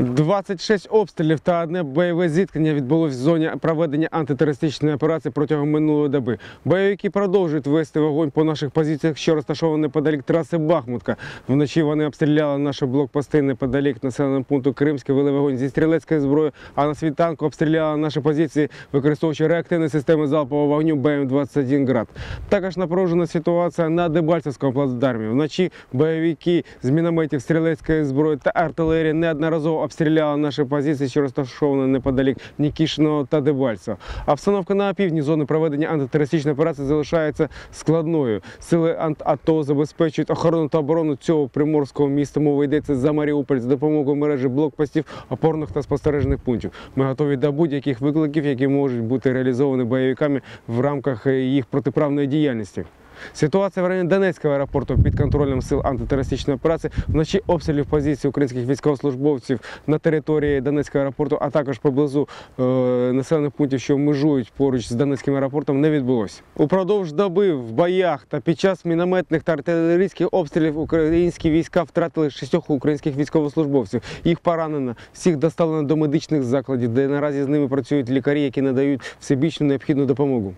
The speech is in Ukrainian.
26 обстрілів та одне бойове зіткнення відбулось в зоні проведення антитерористичної операції протягом минулої доби. Бойовики продовжують вести вогонь по наших позиціях, що розташовані неподалік траси Бахмутка. Вночі вони обстріляли наші блокпости неподалік населеного пункту Кримське, вели вогонь зі стрілецької зброї, а на світанку обстріляли наші позиції, використовуючи реактивні системи залпового вогню БМ-21 «Град». Також напружена ситуація на Дебальцевському плацдармі. Вночі бойовики з мінометів стрілецької зброї та артилерії неодноразово обстріляли наші позиції, що розташовані неподалік Нікішиного та Дебальцева. Обстановка на півдні зони проведення антитерористичної операції залишається складною. Сили АТО забезпечують охорону та оборону цього приморського міста. Мова йдеться за Маріуполь з допомогою мережі блокпостів, опорних та спостережних пунктів. Ми готові до будь-яких викликів, які можуть бути реалізовані бойовиками в рамках е, їх протиправної діяльності. Ситуація в районі Донецького аеропорту під контролем сил антитерористичної операції вночі обстрілів позицій українських військовослужбовців на території Донецького аеропорту, а також поблизу е, населених пунктів, що межують поруч з Донецьким аеропортом, не відбулося. Упродовж доби в боях та під час мінометних та артилерійських обстрілів українські війська втратили шістьох українських військовослужбовців. Їх поранено, всіх доставлено до медичних закладів, де наразі з ними працюють лікарі, які надають всебічну необхідну допомогу.